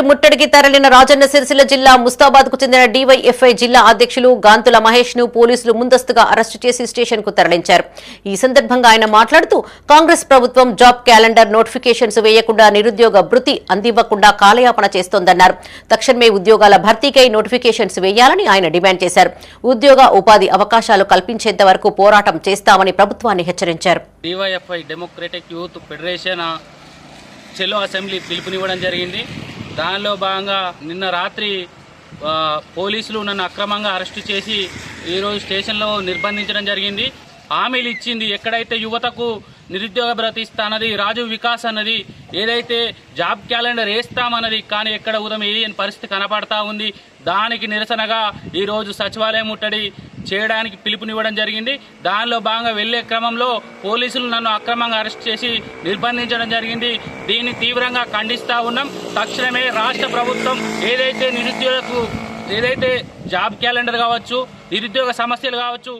సచివాలయం ముట్టడికి తరలిన రాజన్న సిరిసిల్ల జిల్లా ముస్తాబాద్కు చెందిన డీవైఎఫ్ఐ జిల్లా అధ్యక్షులు గాంతుల మహేష్ను పోలీసులు ముందస్తుగా అరెస్టు చేసి స్టేషన్కు తరలించారు. ఈ సందర్భంగా ఆయన మాట్లాడుతూ కాంగ్రెస్ ప్రభుత్వం జాబ్ క్యాలెండర్ నోటిఫికేషన్స్ వేయకుండా నిరుద్యోగ భృతి అందివ్వకుండా కాలయాపన చేస్తోందన్నారు. తక్షణమే ఉద్యోగాల భర్తీకై నోటిఫికేషన్స్ వేయాలని ఆయన డిమాండ్ చేశారు. ఉద్యోగ ఉపాధి అవకాశాలు కల్పించేంత వరకు పోరాటం చేస్తామని ప్రభుత్వాన్ని హెచ్చరించారు. డెమోక్రటిక్ యూత్ ఫెడరేషన్ చెలో అసెంబ్లీ పిలుపునివ్వడం జరిగింది. దానిలో భాగంగా నిన్న రాత్రి పోలీసులు నన్ను అక్రమంగా అరెస్టు చేసి ఈరోజు స్టేషన్లో నిర్బంధించడం జరిగింది. హామీలు ఇచ్చింది ఎక్కడైతే యువతకు నిరుద్యోగ భృతి ఇస్తానది రాజు వికాస్ అన్నది ఏదైతే జాబ్ క్యాలెండర్ వేస్తామన్నది కానీ ఎక్కడ ఉదయం వేయని పరిస్థితి కనపడతా ఉంది. దానికి నిరసనగా ఈరోజు సచివాలయం ముట్టడి చేయడానికి పిలుపునివ్వడం జరిగింది. దానిలో భాగంగా వెళ్ళే క్రమంలో పోలీసులు నన్ను అక్రమంగా అరెస్ట్ చేసి నిర్బంధించడం జరిగింది. దీన్ని తీవ్రంగా ఖండిస్తూ ఉన్నాం. తక్షణమే రాష్ట్ర ప్రభుత్వం ఏదైతే నిరుద్యోగులకు ఏదైతే జాబ్ క్యాలెండర్ కావచ్చు నిరుద్యోగ సమస్యలు కావచ్చు